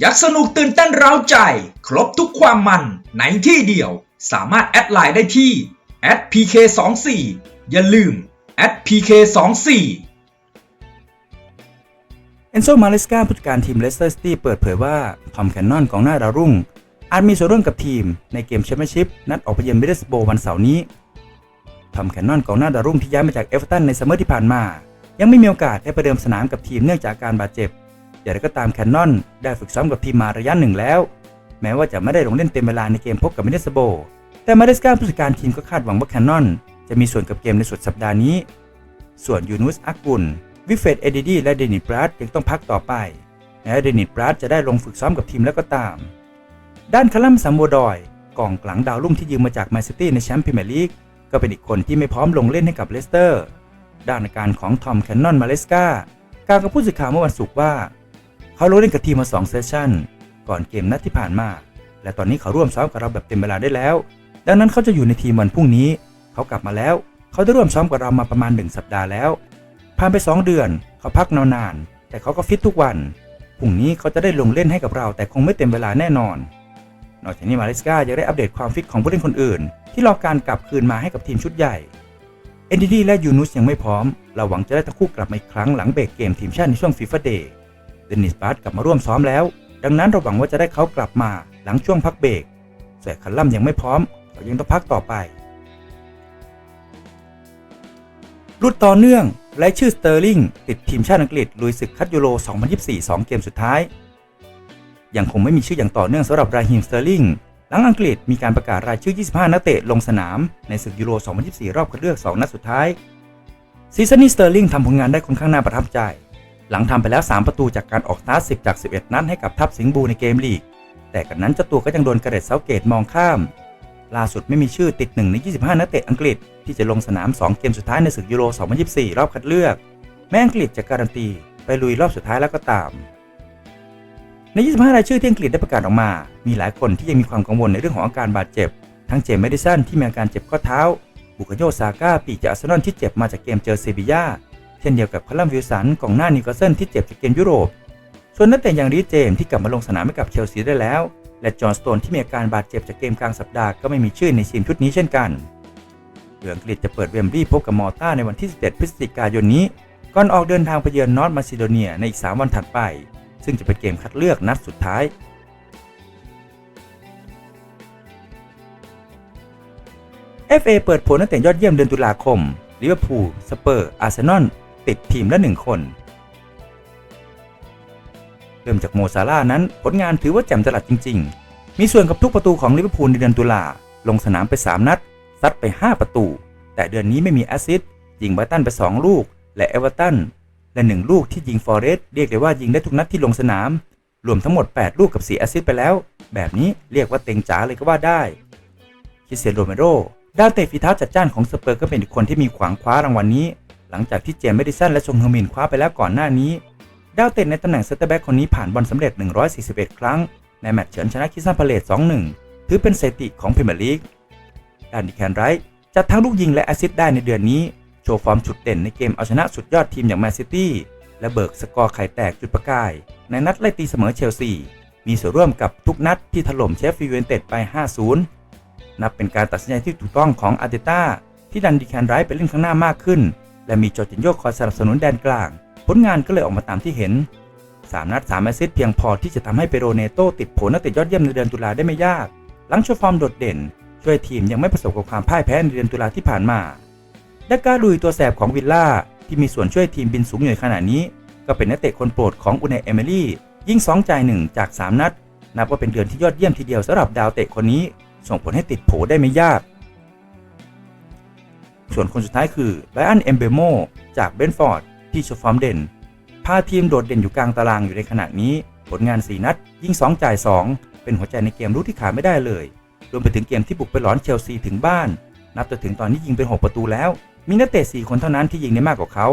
อยากสนุกตื่นเต้นเร้าใจ ครบทุกความมันในที่เดียว สามารถแอดไลน์ได้ที่ @pk24 อย่าลืม @pk24 เอนโซมาเลสกาผู้จัดการทีมเลสเตอร์ซิตี้เปิดเผยว่า ทอมแคนนอนของหน้าดาวรุ่ง อาจมีส่วนร่วมกับทีมในเกมแชมเปี้ยนชิพนัดออกไปเยือนเดิลสโบวันเสาร์นี้ ทอมแคนนอนของหน้าดาวรุ่งที่ย้ายมาจากเอฟเวอร์ตันในซัมเมอร์ที่ผ่านมา ยังไม่มีโอกาสได้ประเดิมสนามกับทีมเนื่องจากการบาดเจ็บ อย่างไรก็ตามแคนนอนได้ฝึกซ้อมกับทีมมาระยะหนึ่งแล้ว แม้ว่าจะไม่ได้ลงเล่นเต็มเวลาในเกมพบกับมิดเดิสโบว์แต่มาเลสกาผู้จัดการทีมก็คาดหวังว่าแคนนอนจะมีส่วนกับเกมในสุดสัปดาห์นี้ ส่วนยูนุสอักกุลวิเฟตเอดิดีและเดนิสบรัดยังต้องพักต่อไปแม้เดนิสบรัดจะได้ลงฝึกซ้อมกับทีมแล้วก็ตาม ด้านคาลัมซัมโบดอยกองหลังดาวรุ่งที่ยืมมาจากแมนซิตี้ในแชมป์พรีเมียร์ลีกก็เป็นอีกคนที่ไม่พร้อมลงเล่นให้กับเลสเตอร์ ด้านอาการของทอมแคนนอนมาเลสกากล่าวกับผู้สื่อข่าวเมื่อวันศุกร์ว่า เขาลงเล่นกับทีมมา2เซสชั่นก่อนเกมนัดที่ผ่านมา และตอนนี้เขาร่วมซ้อมกับเราแบบเต็มเวลาได้แล้ว ดังนั้นเขาจะอยู่ในทีมวันพรุ่งนี้ เขากลับมาแล้ว เขาได้ร่วมซ้อมกับเรามาประมาณ 1 สัปดาห์แล้ว ผ่านไป 2 เดือน เขาพักนานๆ แต่เขาก็ฟิตทุกวัน พรุ่งนี้เขาจะได้ลงเล่นให้กับเรา แต่คงไม่เต็มเวลาแน่นอน นอกจากนี้มาเลสกายังได้อัปเดตความฟิตของผู้เล่นคนอื่น ที่รอการกลับคืนมาให้กับทีมชุดใหญ่ เอนดิดีและยูนุสยังไม่พร้อม เราหวังจะได้ทั้งคู่กลับมาอีกครั้งหลังเบรกเกมทีมชาติในช่วงฟีฟ่าเดย์ เดนิสบาร์ดกลับมาร่วมซ้อมแล้ว ดังนั้นเราหวังว่าจะได้เขากลับมาหลังช่วงพักเบรกแส่คัลลัมยังไม่พร้อมเขายังต้องพักต่อไปรุดต่อเนื่องรายชื่อสเตอร์ลิงติดทีมชาติอังกฤษลุยศึกคัดยูโร 2024 2 เกมสุดท้าย ยังคงไม่มีชื่ออย่างต่อเนื่องสำหรับราฮิมสเตอร์ลิงหลังอังกฤษมีการประกาศรายชื่อ 25 นักเตะลงสนามในศึกยูโร 2024 รอบคัดเลือก 2 นัดสุดท้ายซีซันนี้สเตอร์ลิงทำผลงานได้ค่อนข้างน่าประทับใจ หลังทำไปแล้ว 3 ประตูจากการออกสตาร์ท10 จาก 11 นัดให้กับทัพสิงห์บูในเกมลีก แต่กันนั้นเจ้าตัวก็ยังโดนกระเด็ดเซาเกตมองข้าม ล่าสุดไม่มีชื่อติดหนึ่งใน 25 นักเตะอังกฤษ ที่จะลงสนาม 2 เกมสุดท้ายในศึกยูโร 2024 รอบคัดเลือก แม้อังกฤษจะการันตีไปลุยรอบสุดท้ายแล้วก็ตาม ใน 25 รายชื่อที่อังกฤษได้ประกาศออกมา มีหลายคนที่ยังมีความกังวลในเรื่องของอาการบาดเจ็บ ทั้งเจมส์เมดิสันที่มีอาการเจ็บข้อเท้า บุคโยซาก้าปีจากอาร์เซนอลที่เจ็บมาจากเกมเจอเซบียา เช่นเดียวกับคาลัมวิลสันกองหน้านิวคาสเซิลที่เจ็บจากเกมยุโรป ส่วนนักเตะอย่างรีเจมที่กลับมาลงสนามให้กับเชลซีได้แล้ว และจอห์นสโตนที่มีอาการบาดเจ็บจากเกมกลางสัปดาห์ก็ไม่มีชื่อในทีมชุดนี้เช่นกันเรืออังกฤษจะเปิดเวมบลีย์พบกับมอร์ตาในวันที่ 17 พฤศจิกายนนี้ก่อนออกเดินทางไปเยือนนอร์ทมาซิโดเนียในอีก 3 วันถัดไป ซึ่งจะเป็นเกมคัดเลือกนัดสุดท้าย FA เปิดผลนักเตะยอดเยี่ยมเดือนตุลาคมลิเวอร์พูลสเปอร์อาร์เซนอล ติดทีมละหนึ่งคน เริ่มจากโมซาร่านั้นผลงานถือว่าแจ่มจรัสจริง ๆ มีส่วนกับทุกประตูของลิเวอร์พูลในเดือนตุลา ลงสนามไป 3 นัด ซัดไป 5 ประตู แต่เดือนนี้ไม่มีแอสซิสต์ยิงไบรตันไป 2 ลูก และเอเวอร์ตันและ1ลูกที่ยิงฟอร์เรสต์เรียกได้ว่ายิงได้ทุกนัดที่ลงสนาม รวมทั้งหมด 8 ลูกกับ4แอสซิสต์ไปแล้ว แบบนี้เรียกว่าเต็งจ๋าเลยก็ว่าได้คิเตียโนโรเมโรดาวเตะฝีเท้าจัดจ้านของสเปอร์ก็เป็นอีกคนที่มีขวางคว้ารางวัลนนี้ หลังจากที่เจมส์เมดิสันและชงเฮอร์มินคว้าไปแล้วก่อนหน้านี้ ดาวเตะในตำแหน่งเซนเตอร์แบ็กคนนี้ผ่านบอลสำเร็จ 141 ครั้ง ในแมตช์เฉินชนะคิสซันพาเลต2-1 ถือเป็นสถิติของพรีเมียร์ลีกดานดิแคนไรท์จัดทั้งลูกยิงและแอสซิสต์ได้ในเดือนนี้ โชว์ฟอร์มจุดเด่นในเกมเอาชนะสุดยอดทีมอย่างแมนซิตี้และเบิกสกอร์ไข่แตกจุดประกาย ในนัดไล่ตีเสมอเชลซี มีส่วนร่วมกับทุกนัดที่ถล่มเชฟฟิลด์ยูไนเต็ดไป 5-0 นับเป็นการตัดสินใจที่ถูกต้องของอาร์เตต้าที่ดันดีแคนไรท์ไปเล่นข้างหน้ามากขึ้น และมีจอร์จินโยคอยสนับสนุนแดนกลาง ผลงานก็เลยออกมาตามที่เห็น 3 นัด 3 แอสซิสต์เพียงพอที่จะทำให้เปโรเนโตติดโผนักเตะยอดเยี่ยมในเดือนตุลาได้ไม่ยาก หลังโชว์ฟอร์มโดดเด่น ช่วยทีมยังไม่ประสบกับความพ่ายแพ้ในเดือนตุลาที่ผ่านมาและการลุยตัวแสบของวิลล่าที่มีส่วนช่วยทีมบินสูงอยู่ในขณะนี้ ก็เป็นนักเตะคนโปรดของอุนเอเอมิลี่ยิง2จ่าย1จาก 3 นัด นับว่าเป็นเดือนที่ยอดเยี่ยมทีเดียวสำหรับดาวเตะคนนี้ ส่งผลให้ติดโผได้ไม่ยาก ส่วนคนสุดท้ายคือไบอันเอมเบโมจากเบนฟอร์ดที่โชว์ฟอร์มเด่นพาทีมโดดเด่นอยู่กลางตารางอยู่ในขณะนี้ ผลงาน 4 นัด ยิง 2 จ่าย 2 เป็นหัวใจในเกมรู้ที่ขาดไม่ได้เลย รวมไปถึงเกมที่บุกไปหลอนเชลซีถึงบ้าน นับจนถึงตอนนี้ยิงเป็น 6 ประตูแล้ว มีนักเตะ 4 คนเท่านั้นที่ยิงได้มากกว่าเขา